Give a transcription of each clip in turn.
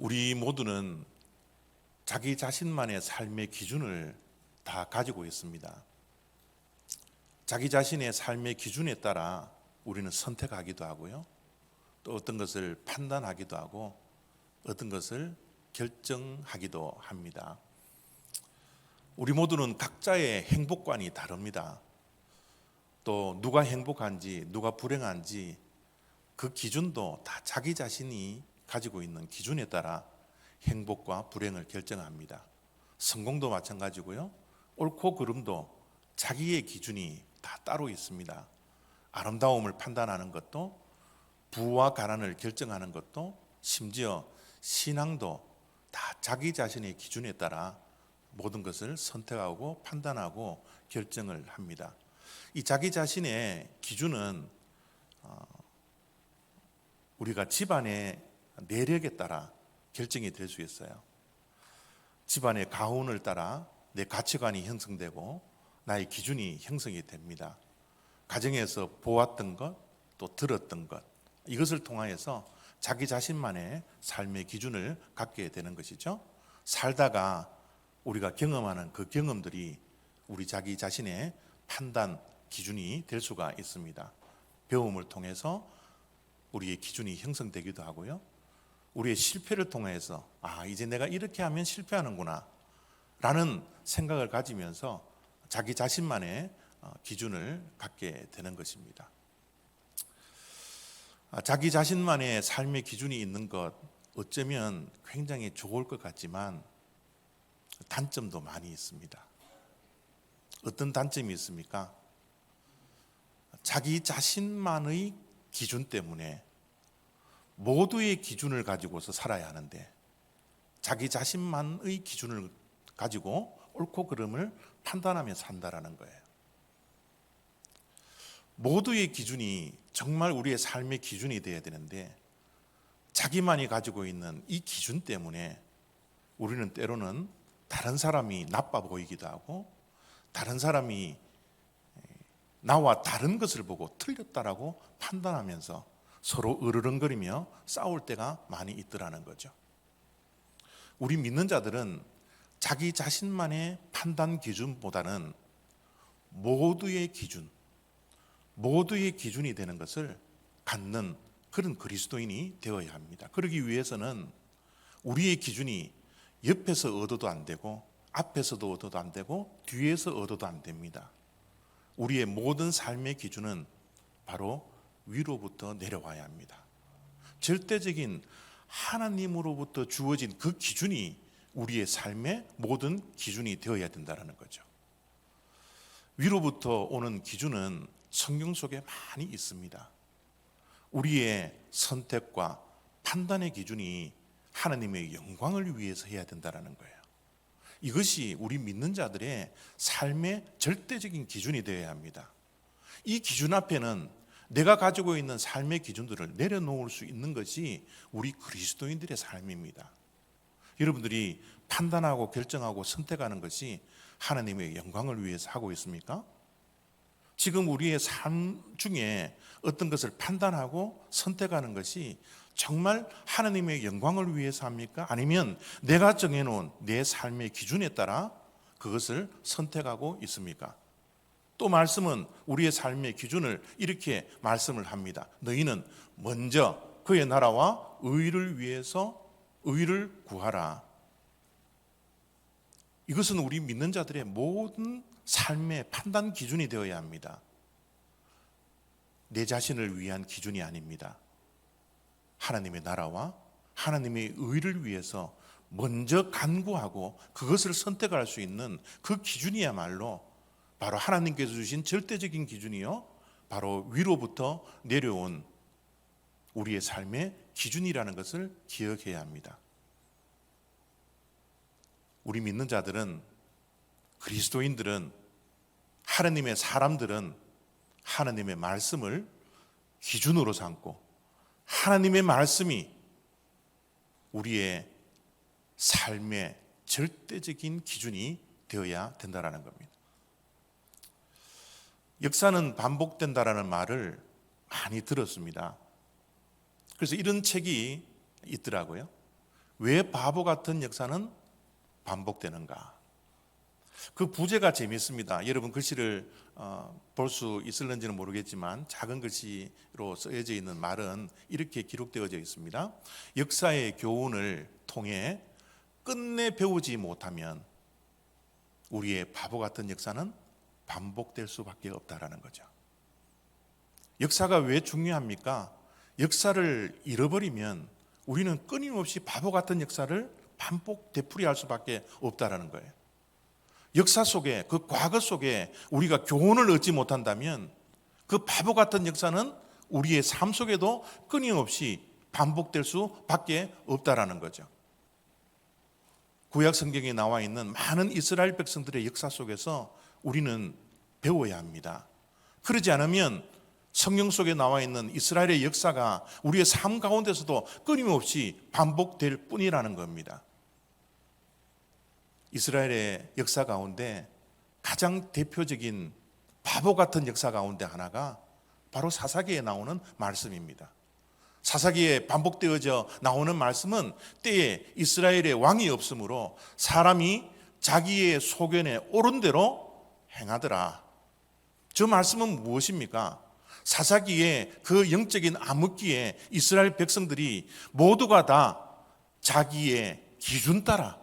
우리 모두는 자기 자신만의 삶의 기준을 다 가지고 있습니다. 자기 자신의 삶의 기준에 따라 우리는 선택하기도 하고요. 또 어떤 것을 판단하기도 하고 어떤 것을 결정하기도 합니다. 우리 모두는 각자의 행복관이 다릅니다. 또 누가 행복한지 누가 불행한지 그 기준도 다 자기 자신이 가지고 있는 기준에 따라 행복과 불행을 결정합니다. 성공도 마찬가지고요. 옳고 그름도 자기의 기준이 다 따로 있습니다. 아름다움을 판단하는 것도 부와 가난을 결정하는 것도 심지어 신앙도 다 자기 자신의 기준에 따라 모든 것을 선택하고 판단하고 결정을 합니다. 이 자기 자신의 기준은 어, 우리가 집안의 내력에 따라 결정이 될 수 있어요. 집안의 가훈을 따라 내 가치관이 형성되고 나의 기준이 형성이 됩니다. 가정에서 보았던 것, 또 들었던 것, 이것을 통하여서 자기 자신만의 삶의 기준을 갖게 되는 것이죠. 살다가 우리가 경험하는 그 경험들이 우리 자기 자신의 판단 기준이 될 수가 있습니다. 배움을 통해서 우리의 기준이 형성되기도 하고요. 우리의 실패를 통해서 아, 이제 내가 이렇게 하면 실패하는구나 라는 생각을 가지면서 자기 자신만의 어, 기준을 갖게 되는 것입니다. 아, 자기 자신만의 삶의 기준이 있는 것 어쩌면 굉장히 좋을 것 같지만 단점도 많이 있습니다. 어떤 단점이 있습니까? 자기 자신만의 기준 때문에 모두의 기준을 가지고서 살아야 하는데 자기 자신만의 기준을 가지고 옳고 그름을 판단하며 산다라는 거예요. 모두의 기준이 정말 우리의 삶의 기준이 되어야 되는데 자기만이 가지고 있는 이 기준 때문에 우리는 때로는 다른 사람이 나빠 보이기도 하고 다른 사람이 나와 다른 것을 보고 틀렸다라고 판단하면서 서로 으르렁거리며 싸울 때가 많이 있더라는 거죠. 우리 믿는 자들은 자기 자신만의 판단 기준보다는 모두의 기준, 모두의 기준이 되는 것을 갖는 그런 그리스도인이 되어야 합니다. 그러기 위해서는 우리의 기준이 옆에서 얻어도 안 되고 앞에서도 얻어도 안 되고 뒤에서 얻어도 안 됩니다. 우리의 모든 삶의 기준은 바로 위로부터 내려와야 합니다. 절대적인 하나님으로부터 주어진 그 기준이 우리의 삶의 모든 기준이 되어야 된다는 거죠. 위로부터 오는 기준은 성경 속에 많이 있습니다. 우리의 선택과 판단의 기준이 하나님의 영광을 위해서 해야 된다는 거예요. 이것이 우리 믿는 자들의 삶의 절대적인 기준이 되어야 합니다. 이 기준 앞에는 내가 가지고 있는 삶의 기준들을 내려놓을 수 있는 것이 우리 그리스도인들의 삶입니다. 여러분들이 판단하고 결정하고 선택하는 것이 하나님의 영광을 위해서 하고 있습니까? 지금 우리의 삶 중에 어떤 것을 판단하고 선택하는 것이 정말 하나님의 영광을 위해서 합니까? 아니면 내가 정해놓은 내 삶의 기준에 따라 그것을 선택하고 있습니까? 또 말씀은 우리의 삶의 기준을 이렇게 말씀을 합니다. 너희는 먼저 그의 나라와 의를 위해서 의를 구하라. 이것은 우리 믿는 자들의 모든 삶의 판단 기준이 되어야 합니다. 내 자신을 위한 기준이 아닙니다. 하나님의 나라와 하나님의 의를 위해서 먼저 간구하고 그것을 선택할 수 있는 그 기준이야말로 바로 하나님께서 주신 절대적인 기준이요. 바로 위로부터 내려온 우리의 삶의 기준이라는 것을 기억해야 합니다. 우리 믿는 자들은 그리스도인들은 하나님의 사람들은 하나님의 말씀을 기준으로 삼고 하나님의 말씀이 우리의 삶의 절대적인 기준이 되어야 된다라는 겁니다. 역사는 반복된다라는 말을 많이 들었습니다. 그래서 이런 책이 있더라고요. 왜 바보 같은 역사는 반복되는가? 그 부제가 재미있습니다. 여러분 글씨를 어, 볼수 있을는지는 모르겠지만 작은 글씨로 쓰여져 있는 말은 이렇게 기록되어져 있습니다. 역사의 교훈을 통해 끝내 배우지 못하면 우리의 바보 같은 역사는 반복될 수밖에 없다라는 거죠. 역사가 왜 중요합니까? 역사를 잃어버리면 우리는 끊임없이 바보 같은 역사를 반복 되풀이할 수밖에 없다라는 거예요. 역사 속에 그 과거 속에 우리가 교훈을 얻지 못한다면 그 바보 같은 역사는 우리의 삶 속에도 끊임없이 반복될 수밖에 없다라는 거죠. 구약 성경에 나와 있는 많은 이스라엘 백성들의 역사 속에서 우리는 배워야 합니다. 그러지 않으면 성경 속에 나와 있는 이스라엘의 역사가 우리의 삶 가운데서도 끊임없이 반복될 뿐이라는 겁니다. 이스라엘의 역사 가운데 가장 대표적인 바보 같은 역사 가운데 하나가 바로 사사기에 나오는 말씀입니다. 사사기에 반복되어져 나오는 말씀은 때에 이스라엘의 왕이 없으므로 사람이 자기의 소견에 옳은 대로 행하더라. 저 말씀은 무엇입니까? 사사기에 그 영적인 암흑기에 이스라엘 백성들이 모두가 다 자기의 기준 따라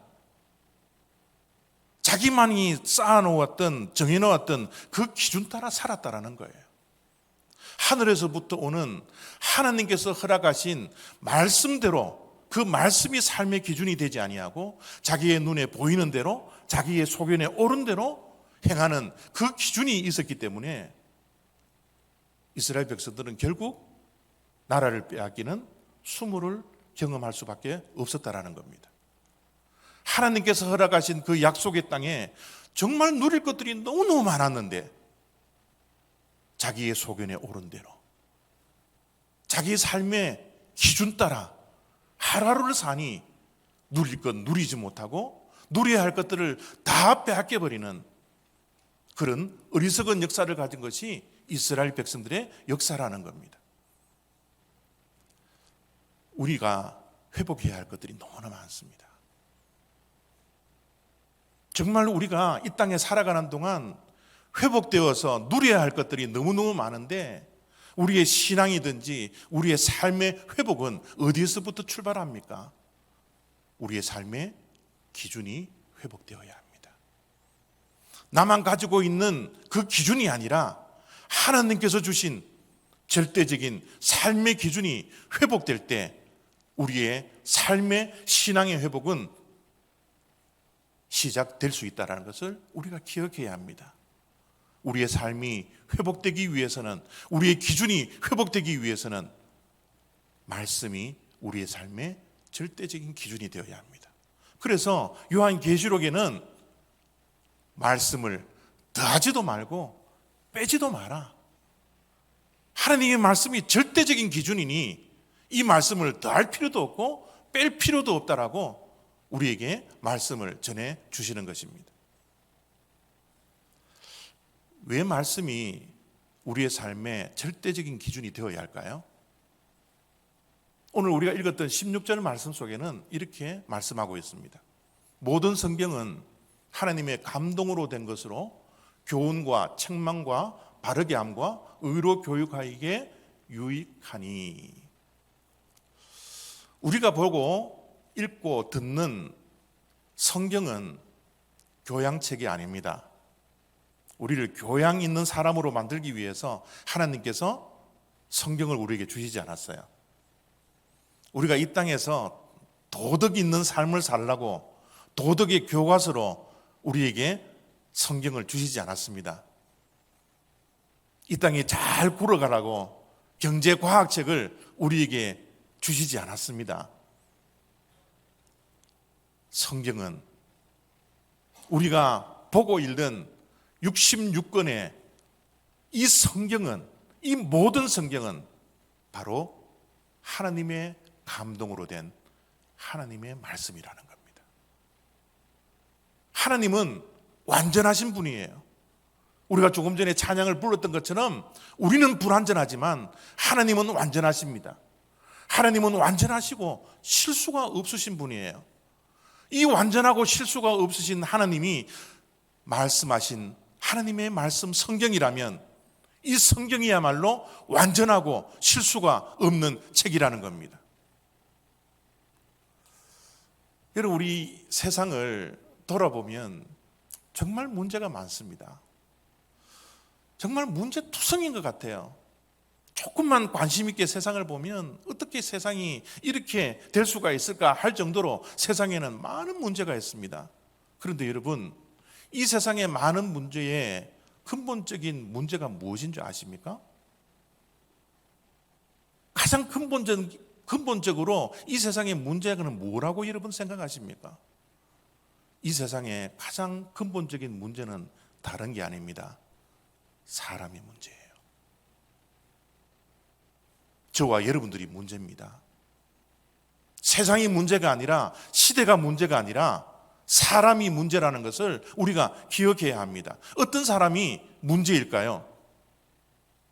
자기만이 쌓아놓았던 정해놓았던 그 기준 따라 살았다라는 거예요. 하늘에서부터 오는 하나님께서 허락하신 말씀대로 그 말씀이 삶의 기준이 되지 아니하고 자기의 눈에 보이는 대로 자기의 소견에 옳은 대로 행하는 그 기준이 있었기 때문에 이스라엘 백성들은 결국 나라를 빼앗기는 수모를 경험할 수밖에 없었다라는 겁니다. 하나님께서 허락하신 그 약속의 땅에 정말 누릴 것들이 너무너무 많았는데 자기의 소견에 옳은 대로 자기의 삶의 기준 따라 하루하루를 사니 누릴 것 누리지 못하고 누려야 할 것들을 다 빼앗겨 버리는 그런 어리석은 역사를 가진 것이 이스라엘 백성들의 역사라는 겁니다. 우리가 회복해야 할 것들이 너무나 많습니다. 정말 우리가 이 땅에 살아가는 동안 회복되어서 누려야 할 것들이 너무너무 많은데 우리의 신앙이든지 우리의 삶의 회복은 어디에서부터 출발합니까? 우리의 삶의 기준이 회복되어야 합니다. 나만 가지고 있는 그 기준이 아니라 하나님께서 주신 절대적인 삶의 기준이 회복될 때 우리의 삶의 신앙의 회복은 시작될 수 있다는 것을 우리가 기억해야 합니다. 우리의 삶이 회복되기 위해서는 우리의 기준이 회복되기 위해서는 말씀이 우리의 삶의 절대적인 기준이 되어야 합니다. 그래서 요한 계시록에는 말씀을 더하지도 말고 빼지도 마라. 하나님의 말씀이 절대적인 기준이니 이 말씀을 더할 필요도 없고 뺄 필요도 없다라고 우리에게 말씀을 전해 주시는 것입니다. 왜 말씀이 우리의 삶의 절대적인 기준이 되어야 할까요? 오늘 우리가 읽었던 16절 말씀 속에는 이렇게 말씀하고 있습니다. 모든 성경은 하나님의 감동으로 된 것으로 교훈과 책망과 바르게 함과 의로 교육하기에 유익하니 우리가 보고 읽고 듣는 성경은 교양책이 아닙니다. 우리를 교양 있는 사람으로 만들기 위해서 하나님께서 성경을 우리에게 주시지 않았어요. 우리가 이 땅에서 도덕 있는 삶을 살라고 도덕의 교과서로 우리에게 성경을 주시지 않았습니다. 이 땅에 잘 굴어가라고 경제 과학책을 우리에게 주시지 않았습니다. 성경은 우리가 보고 읽는 66권의 이 성경은 이 모든 성경은 바로 하나님의 감동으로 된 하나님의 말씀이라는 겁니다. 하나님은 완전하신 분이에요. 우리가 조금 전에 찬양을 불렀던 것처럼 우리는 불완전하지만 하나님은 완전하십니다. 하나님은 완전하시고 실수가 없으신 분이에요. 이 완전하고 실수가 없으신 하나님이 말씀하신 하나님의 말씀 성경이라면 이 성경이야말로 완전하고 실수가 없는 책이라는 겁니다. 여러분, 우리 세상을 돌아보면 정말 문제가 많습니다. 정말 문제투성인 것 같아요. 조금만 관심 있게 세상을 보면 어떻게 세상이 이렇게 될 수가 있을까 할 정도로 세상에는 많은 문제가 있습니다. 그런데 여러분, 이 세상의 많은 문제에 근본적인 문제가 무엇인 줄 아십니까? 가장 근본적, 근본적으로 이 세상의 문제는 뭐라고 여러분 생각하십니까? 이 세상의 가장 근본적인 문제는 다른 게 아닙니다. 사람의 문제예요. 저와 여러분들이 문제입니다. 세상이 문제가 아니라 시대가 문제가 아니라 사람이 문제라는 것을 우리가 기억해야 합니다. 어떤 사람이 문제일까요?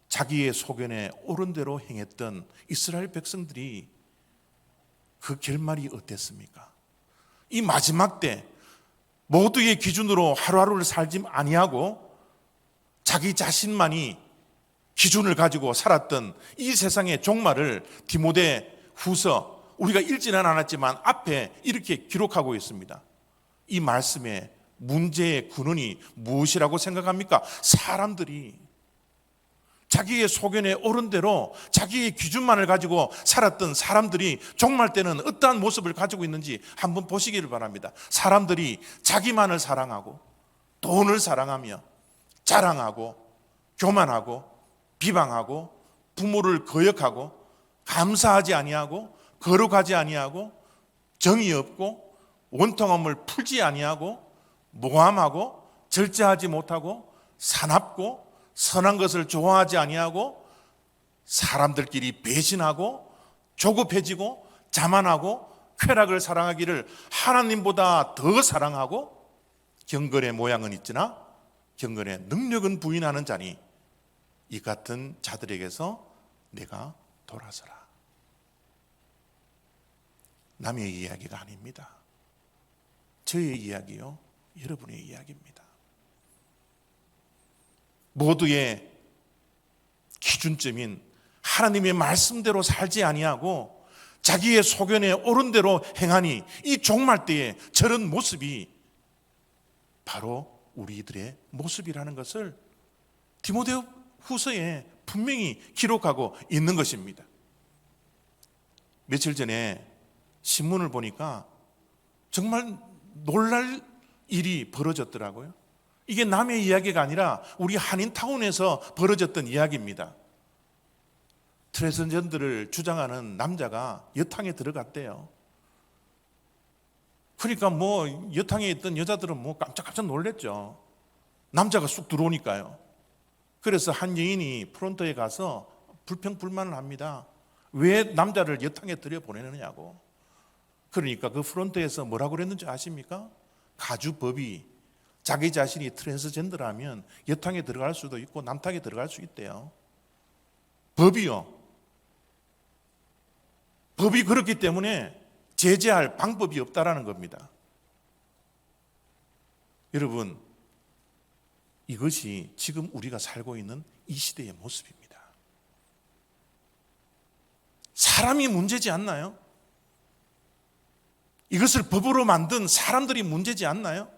자기의 소견에 옳은 대로 행했던 이스라엘 백성들이 그 결말이 어땠습니까? 이 마지막 때 모두의 기준으로 하루하루를 살지 아니하고 자기 자신만이 기준을 가지고 살았던 이 세상의 종말을 디모데 후서 우리가 읽지는 않았지만 앞에 이렇게 기록하고 있습니다. 이 말씀의 문제의 근원이 무엇이라고 생각합니까? 사람들이 자기의 소견에 옳은 대로 자기의 기준만을 가지고 살았던 사람들이 종말 때는 어떠한 모습을 가지고 있는지 한번 보시기를 바랍니다. 사람들이 자기만을 사랑하고 돈을 사랑하며 자랑하고 교만하고 비방하고 부모를 거역하고 감사하지 아니하고 거룩하지 아니하고 정이 없고 원통함을 풀지 아니하고 모함하고 절제하지 못하고 사납고 선한 것을 좋아하지 아니하고 사람들끼리 배신하고 조급해지고 자만하고 쾌락을 사랑하기를 하나님보다 더 사랑하고 경건의 모양은 있으나 경건의 능력은 부인하는 자니 이 같은 자들에게서 내가 돌아서라. 남의 이야기가 아닙니다. 저의 이야기요. 여러분의 이야기입니다. 모두의 기준점인 하나님의 말씀대로 살지 아니하고 자기의 소견에 옳은 대로 행하니 이 종말 때에 저런 모습이 바로 우리들의 모습이라는 것을 디모데 후서에 분명히 기록하고 있는 것입니다. 며칠 전에 신문을 보니까 정말 놀랄 일이 벌어졌더라고요. 이게 남의 이야기가 아니라 우리 한인타운에서 벌어졌던 이야기입니다. 트랜스젠더를 주장하는 남자가 여탕에 들어갔대요. 그러니까 뭐 여탕에 있던 여자들은 뭐 깜짝깜짝 놀랬죠. 남자가 쑥 들어오니까요. 그래서 한 여인이 프론트에 가서 불평 불만을 합니다. 왜 남자를 여탕에 들여보내느냐고. 그러니까 그 프론트에서 뭐라고 그랬는지 아십니까? 가주법이 자기 자신이 트랜스젠더라면 여탕에 들어갈 수도 있고 남탕에 들어갈 수 있대요. 법이요. 법이 그렇기 때문에 제재할 방법이 없다라는 겁니다. 여러분, 이것이 지금 우리가 살고 있는 이 시대의 모습입니다. 사람이 문제지 않나요? 이것을 법으로 만든 사람들이 문제지 않나요?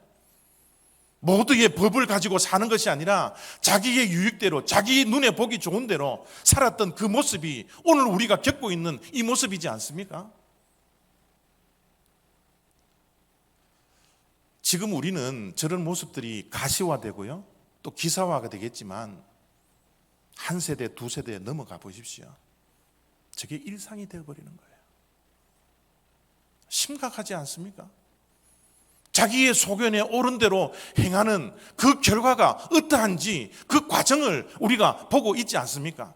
모두의 법을 가지고 사는 것이 아니라 자기의 유익대로 자기 눈에 보기 좋은 대로 살았던 그 모습이 오늘 우리가 겪고 있는 이 모습이지 않습니까? 지금 우리는 저런 모습들이 가시화되고요. 또 기사화가 되겠지만 한 세대, 두 세대 넘어가 보십시오. 저게 일상이 되어버리는 거예요. 심각하지 않습니까? 자기의 소견에 옳은 대로 행하는 그 결과가 어떠한지 그 과정을 우리가 보고 있지 않습니까?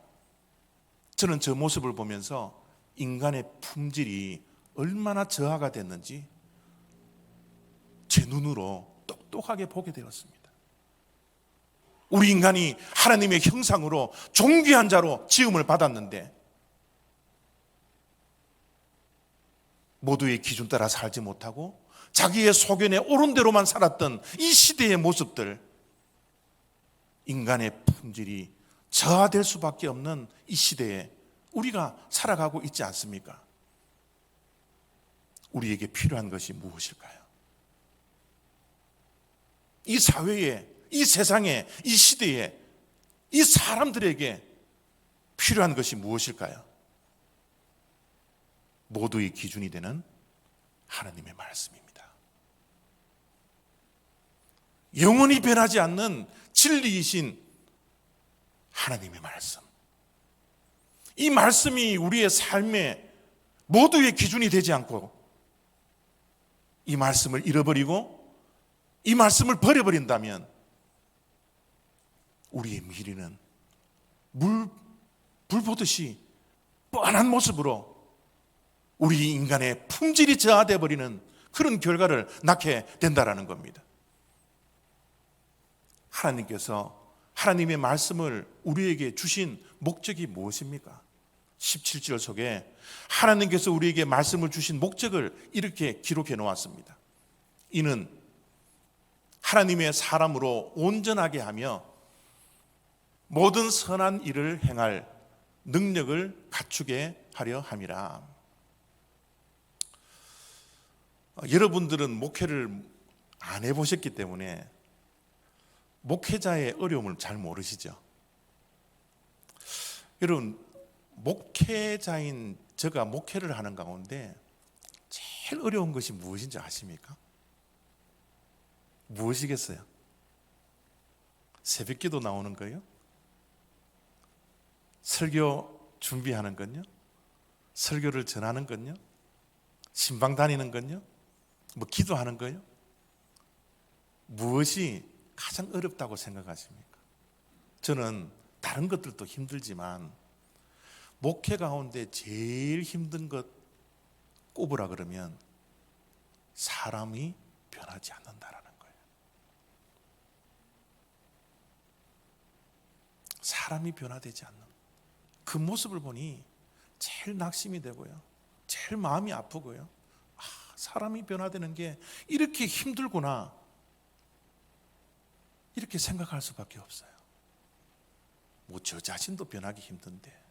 저는 저 모습을 보면서 인간의 품질이 얼마나 저하가 됐는지 제 눈으로 똑똑하게 보게 되었습니다. 우리 인간이 하나님의 형상으로 존귀한 자로 지음을 받았는데 모두의 기준 따라 살지 못하고 자기의 소견에 옳은 대로만 살았던 이 시대의 모습들 인간의 품질이 저하될 수밖에 없는 이 시대에 우리가 살아가고 있지 않습니까? 우리에게 필요한 것이 무엇일까요? 이 사회에, 이 세상에, 이 시대에, 이 사람들에게 필요한 것이 무엇일까요? 모두의 기준이 되는 하나님의 말씀입니다. 영원히 변하지 않는 진리이신 하나님의 말씀. 이 말씀이 우리의 삶의 모두의 기준이 되지 않고 이 말씀을 잃어버리고 이 말씀을 버려버린다면 우리의 미래는 물, 불 보듯이 뻔한 모습으로 우리 인간의 품질이 저하돼 버리는 그런 결과를 낳게 된다라는 겁니다. 하나님께서 하나님의 말씀을 우리에게 주신 목적이 무엇입니까? 17절 속에 하나님께서 우리에게 말씀을 주신 목적을 이렇게 기록해 놓았습니다. 이는 하나님의 사람으로 온전하게 하며 모든 선한 일을 행할 능력을 갖추게 하려 함이라. 어, 여러분들은 목회를 안 해보셨기 때문에 목회자의 어려움을 잘 모르시죠. 여러분, 목회자인 제가 목회를 하는 가운데 제일 어려운 것이 무엇인지 아십니까? 무엇이겠어요? 새벽 기도 나오는 거예요? 설교 준비하는 건요? 설교를 전하는 건요? 신방 다니는 건요? 뭐 기도하는 거요? 무엇이 가장 어렵다고 생각하십니까? 저는 다른 것들도 힘들지만 목회 가운데 제일 힘든 것 꼽으라 그러면 사람이 변하지 않는다라는 거예요. 사람이 변화되지 않는 그 모습을 보니 제일 낙심이 되고요. 제일 마음이 아프고요. 아, 사람이 변화되는 게 이렇게 힘들구나. 이렇게 생각할 수밖에 없어요. 뭐 저 자신도 변하기 힘든데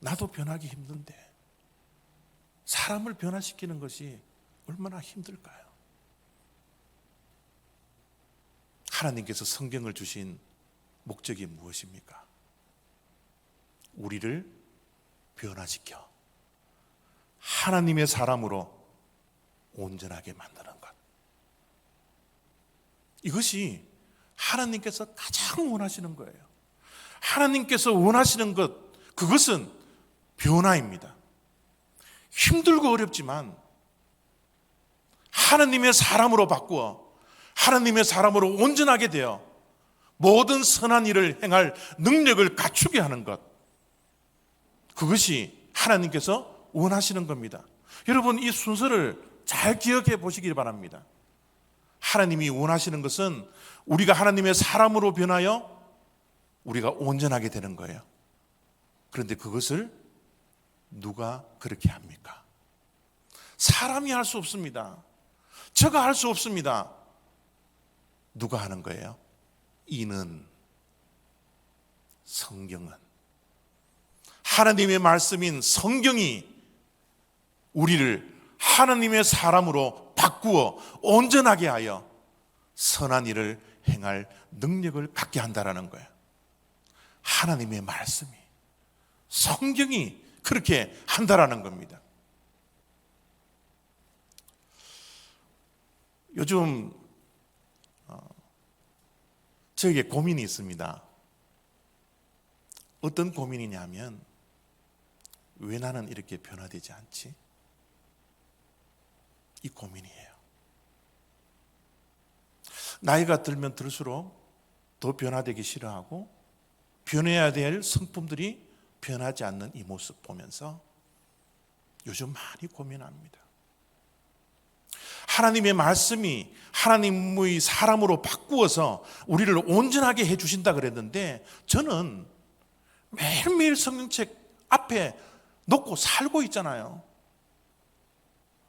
나도 변하기 힘든데 사람을 변화시키는 것이 얼마나 힘들까요? 하나님께서 성경을 주신 목적이 무엇입니까? 우리를 변화시켜 하나님의 사람으로 온전하게 만드는 것. 이것이 하나님께서 가장 원하시는 거예요. 하나님께서 원하시는 것, 그것은 변화입니다. 힘들고 어렵지만 하나님의 사람으로 바꾸어 하나님의 사람으로 온전하게 되어 모든 선한 일을 행할 능력을 갖추게 하는 것. 그것이 하나님께서 원하시는 겁니다. 여러분, 이 순서를 잘 기억해 보시길 바랍니다. 하나님이 원하시는 것은 우리가 하나님의 사람으로 변하여 우리가 온전하게 되는 거예요. 그런데 그것을 누가 그렇게 합니까? 사람이 할 수 없습니다. 저가 할 수 없습니다. 누가 하는 거예요? 이는 성경은 하나님의 말씀인 성경이 우리를 하나님의 사람으로 바꾸어 온전하게 하여 선한 일을 행할 능력을 갖게 한다라는 거예요. 하나님의 말씀이 성경이 그렇게 한다라는 겁니다. 요즘 어, 저에게 고민이 있습니다. 어떤 고민이냐면 왜 나는 이렇게 변화되지 않지? 이 고민이에요. 나이가 들면 들수록 더 변화되기 싫어하고 변해야 될 성품들이 변하지 않는 이 모습 보면서 요즘 많이 고민합니다. 하나님의 말씀이 하나님의 사람으로 바꾸어서 우리를 온전하게 해주신다 그랬는데 저는 매일매일 성경책 앞에 놓고 살고 있잖아요.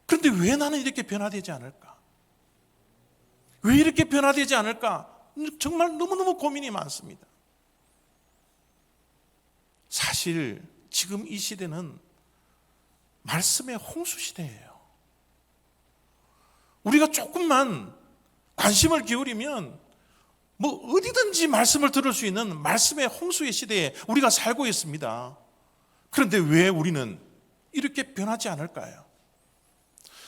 그런데 왜 나는 이렇게 변화되지 않을까? 왜 이렇게 변화되지 않을까? 정말 너무너무 고민이 많습니다. 사실 지금 이 시대는 말씀의 홍수 시대예요. 우리가 조금만 관심을 기울이면 뭐 어디든지 말씀을 들을 수 있는 말씀의 홍수의 시대에 우리가 살고 있습니다. 그런데 왜 우리는 이렇게 변하지 않을까요?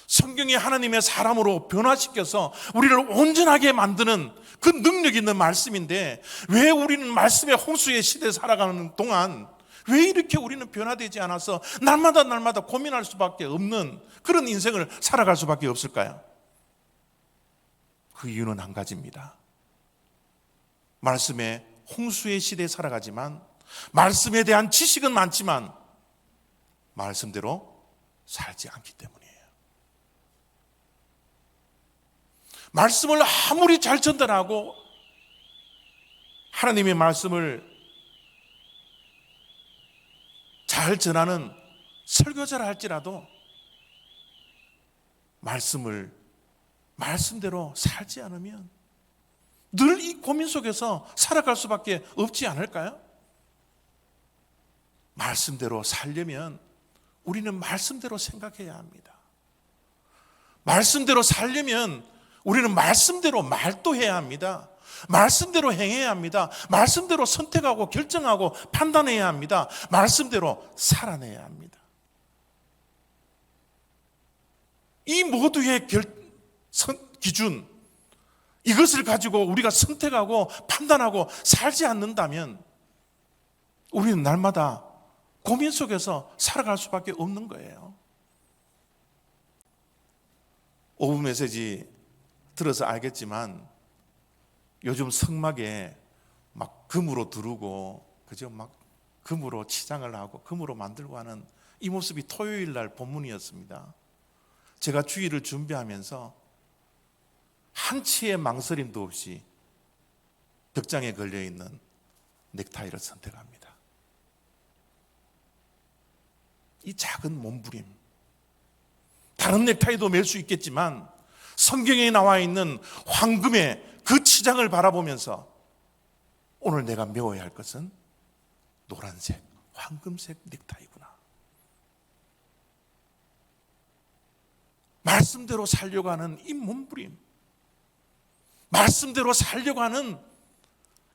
성경이 하나님의 사람으로 변화시켜서 우리를 온전하게 만드는 그 능력 있는 말씀인데 왜 우리는 말씀의 홍수의 시대에 살아가는 동안 왜 이렇게 우리는 변화되지 않아서 날마다 날마다 고민할 수밖에 없는 그런 인생을 살아갈 수밖에 없을까요? 그 이유는 한 가지입니다. 말씀의 홍수의 시대에 살아가지만 말씀에 대한 지식은 많지만 말씀대로 살지 않기 때문이에요. 말씀을 아무리 잘 전달하고 하나님의 말씀을 잘 전하는 설교자라 할지라도 말씀을 말씀대로 살지 않으면 늘 이 고민 속에서 살아갈 수밖에 없지 않을까요? 말씀대로 살려면 우리는 말씀대로 생각해야 합니다. 말씀대로 살려면 우리는 말씀대로 말도 해야 합니다. 말씀대로 행해야 합니다. 말씀대로 선택하고 결정하고 판단해야 합니다. 말씀대로 살아내야 합니다. 이 모두의 결, 선, 기준, 이것을 가지고 우리가 선택하고 판단하고 살지 않는다면 우리는 날마다 고민 속에서 살아갈 수밖에 없는 거예요. 오브 메시지 들어서 알겠지만 요즘 성막에 막 금으로 두르고 그죠 막 금으로 치장을 하고 금으로 만들고 하는 이 모습이 토요일 날 본문이었습니다. 제가 주의를 준비하면서 한치의 망설임도 없이 벽장에 걸려 있는 넥타이를 선택합니다. 이 작은 몸부림. 다른 넥타이도 멜 수 있겠지만 성경에 나와 있는 황금의 그 치장을 바라보면서 오늘 내가 메워야 할 것은 노란색, 황금색 넥타이구나. 말씀대로 살려고 하는 이 몸부림. 말씀대로 살려고 하는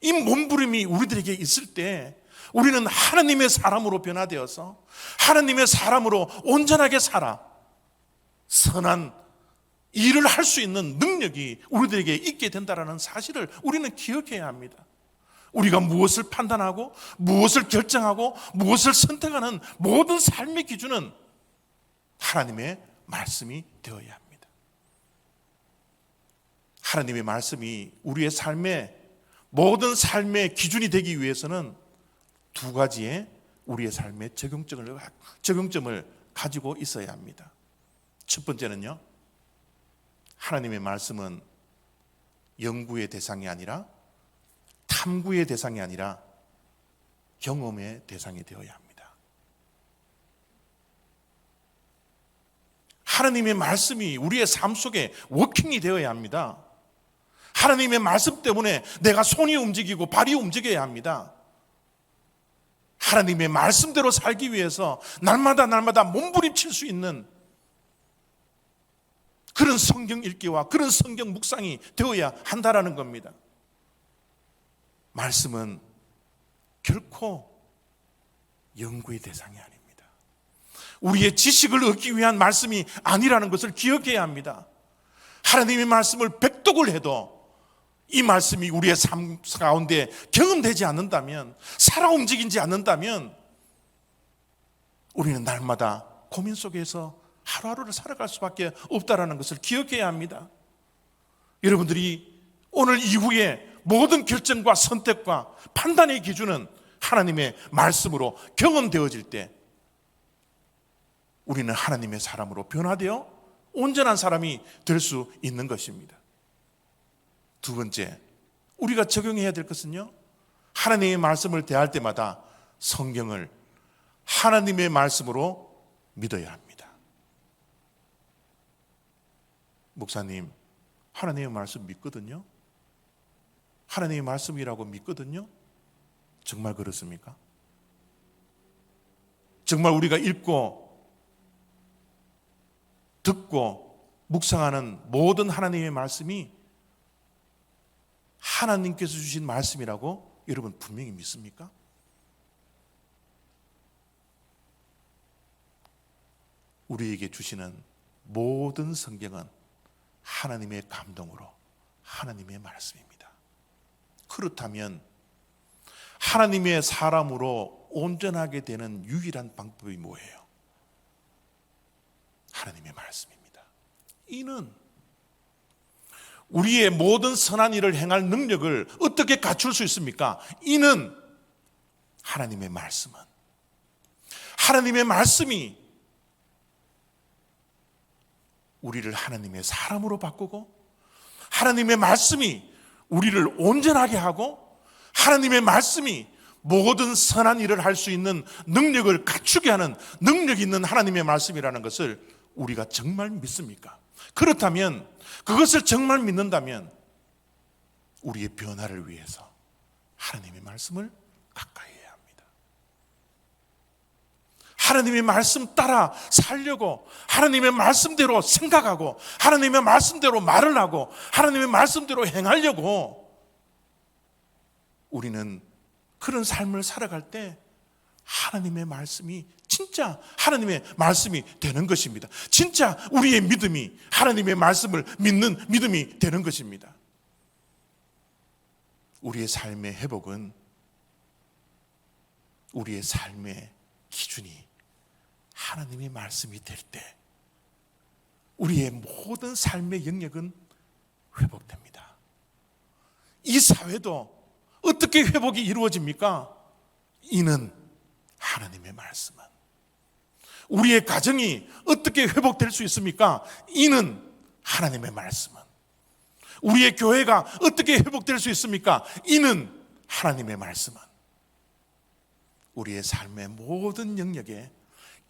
이 몸부림이 우리들에게 있을 때 우리는 하나님의 사람으로 변화되어서 하나님의 사람으로 온전하게 살아 선한 일을 할 수 있는 능력이 우리들에게 있게 된다는 사실을 우리는 기억해야 합니다. 우리가 무엇을 판단하고 무엇을 결정하고 무엇을 선택하는 모든 삶의 기준은 하나님의 말씀이 되어야 합니다. 하나님의 말씀이 우리의 삶의 모든 삶의 기준이 되기 위해서는 두 가지의 우리의 삶의 적용점을, 적용점을 가지고 있어야 합니다. 첫 번째는요, 하나님의 말씀은 연구의 대상이 아니라 탐구의 대상이 아니라 경험의 대상이 되어야 합니다. 하나님의 말씀이 우리의 삶 속에 워킹이 되어야 합니다. 하나님의 말씀 때문에 내가 손이 움직이고 발이 움직여야 합니다. 하나님의 말씀대로 살기 위해서 날마다 날마다 몸부림칠 수 있는 그런 성경 읽기와 그런 성경 묵상이 되어야 한다라는 겁니다. 말씀은 결코 연구의 대상이 아닙니다. 우리의 지식을 얻기 위한 말씀이 아니라는 것을 기억해야 합니다. 하나님의 말씀을 백독을 해도 이 말씀이 우리의 삶 가운데 경험되지 않는다면, 살아 움직이지 않는다면, 우리는 날마다 고민 속에서 하루하루를 살아갈 수밖에 없다라는 것을 기억해야 합니다. 여러분들이 오늘 이후에 모든 결정과 선택과 판단의 기준은 하나님의 말씀으로 경험되어질 때 우리는 하나님의 사람으로 변화되어 온전한 사람이 될 수 있는 것입니다. 두 번째, 우리가 적용해야 될 것은요, 하나님의 말씀을 대할 때마다 성경을 하나님의 말씀으로 믿어야 합니다. 목사님, 하나님의 말씀 믿거든요. 하나님의 말씀이라고 믿거든요. 정말 그렇습니까? 정말 우리가 읽고 듣고 묵상하는 모든 하나님의 말씀이 하나님께서 주신 말씀이라고 여러분 분명히 믿습니까? 우리에게 주시는 모든 성경은 하나님의 감동으로 하나님의 말씀입니다. 그렇다면 하나님의 사람으로 온전하게 되는 유일한 방법이 뭐예요? 하나님의 말씀입니다. 이는 우리의 모든 선한 일을 행할 능력을 어떻게 갖출 수 있습니까? 이는 하나님의 말씀은 하나님의 말씀이 우리를 하나님의 사람으로 바꾸고 하나님의 말씀이 우리를 온전하게 하고 하나님의 말씀이 모든 선한 일을 할 수 있는 능력을 갖추게 하는 능력 있는 하나님의 말씀이라는 것을 우리가 정말 믿습니까? 그렇다면 그것을 정말 믿는다면 우리의 변화를 위해서 하나님의 말씀을 가까이. 하나님의 말씀 따라 살려고 하나님의 말씀대로 생각하고 하나님의 말씀대로 말을 하고 하나님의 말씀대로 행하려고 우리는 그런 삶을 살아갈 때 하나님의 말씀이 진짜 하나님의 말씀이 되는 것입니다. 진짜 우리의 믿음이 하나님의 말씀을 믿는 믿음이 되는 것입니다. 우리의 삶의 회복은 우리의 삶의 기준이 하나님의 말씀이 될 때 우리의 모든 삶의 영역은 회복됩니다. 이 사회도 어떻게 회복이 이루어집니까? 이는 하나님의 말씀은 우리의 가정이 어떻게 회복될 수 있습니까? 이는 하나님의 말씀은 우리의 교회가 어떻게 회복될 수 있습니까? 이는 하나님의 말씀은 우리의 삶의 모든 영역에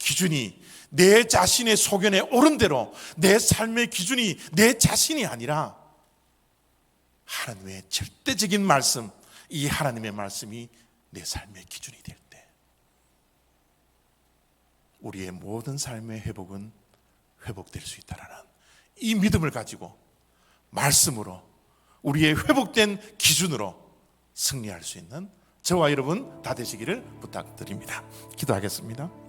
기준이 내 자신의 소견에 옳은 대로 내 삶의 기준이 내 자신이 아니라 하나님의 절대적인 말씀, 이 하나님의 말씀이 내 삶의 기준이 될 때, 우리의 모든 삶의 회복은 회복될 수 있다라는 이 믿음을 가지고 말씀으로 우리의 회복된 기준으로 승리할 수 있는 저와 여러분 다 되시기를 부탁드립니다. 기도하겠습니다.